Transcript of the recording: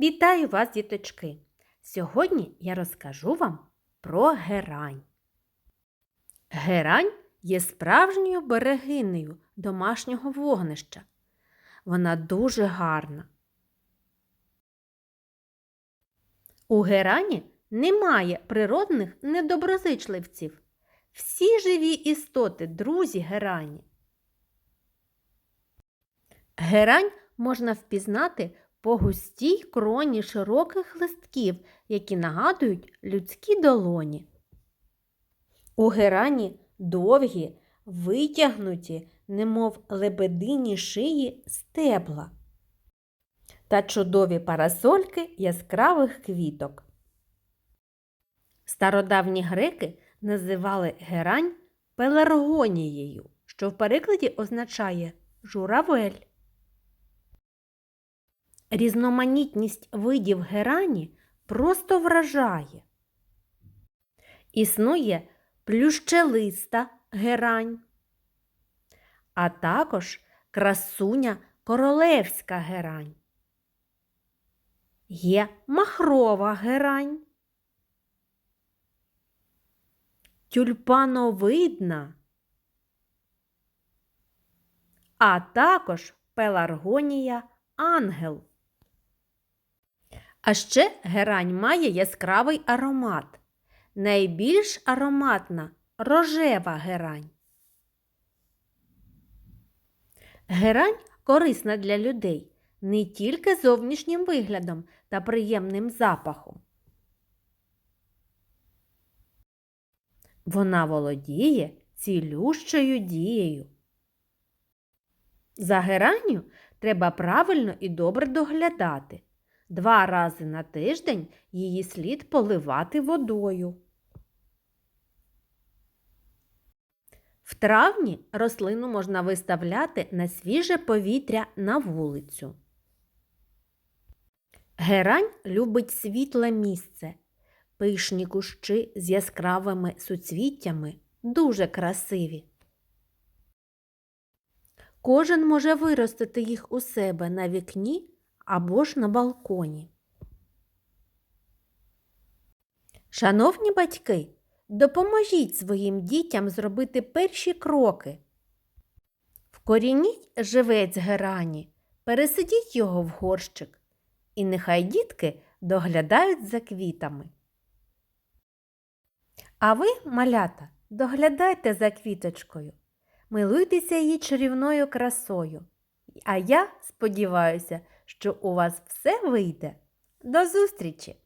Вітаю вас, діточки! Сьогодні я розкажу вам про герань. Герань є справжньою берегинею домашнього вогнища. Вона дуже гарна. У герані немає природних недоброзичливців. Всі живі істоти, друзі герані. Герань можна впізнати по густій кроні широких листків, які нагадують людські долоні. У герані довгі, витягнуті, немов лебедині шиї стебла та чудові парасольки яскравих квіток. Стародавні греки називали герань пеларгонією, що в перекладі означає журавель. Різноманітність видів герані просто вражає. Існує плющелиста герань, а також красуня королевська герань. Є махрова герань, тюльпановидна, а також пеларгонія ангел. А ще герань має яскравий аромат. Найбільш ароматна рожева герань. Герань корисна для людей не тільки зовнішнім виглядом та приємним запахом. Вона володіє цілющою дією. За геранню треба правильно і добре доглядати. Два рази на тиждень її слід поливати водою. В травні рослину можна виставляти на свіже повітря на вулицю. Герань любить світле місце. Пишні кущі з яскравими суцвіттями дуже красиві. Кожен може виростити їх у себе на вікні або ж на балконі. Шановні батьки, допоможіть своїм дітям зробити перші кроки. Вкорініть живець герані, пересидіть його в горщик, і нехай дітки доглядають за квітами. А ви, малята, доглядайте за квіточкою, милуйтеся її чарівною красою. А я сподіваюся, що у вас все вийде. До зустрічі!